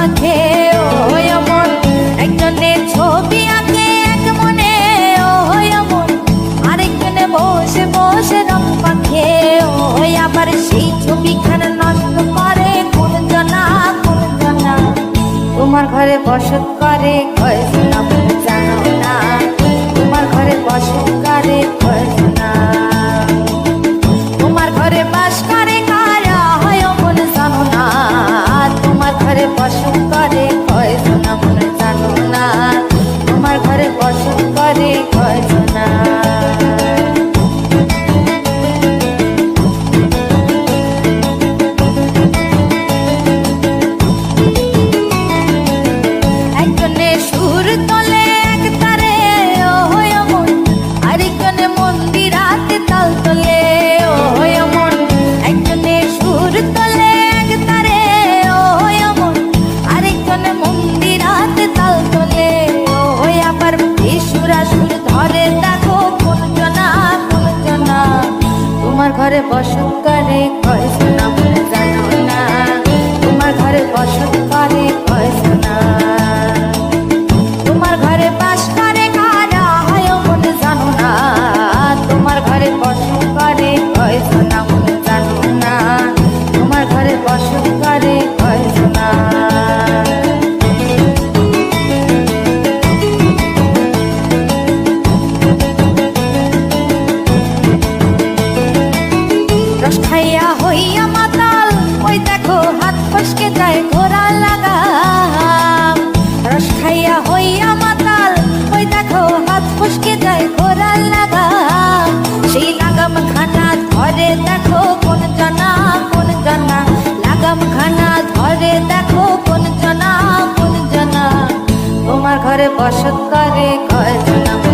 মাখে ও ছবি আঁকে, এক মনে ও আরেকজনে বসে বসে রং মাখে ও আবার সেই ছবিখানা নষ্ট করে, কোন জনা কোন জনা। তোমার ঘরে বসত করে, কয় শোনা জানো না। তোমার ঘরে বসত করে ঘরে বসত করে, কয় মনে জানো না। তোমার ঘরে বসত করে, কয় শোনা তোমার ঘরে বাস করে, কারা তোমার ঘরে কয় না। তোমার ঘরে বসত করে কয় জানা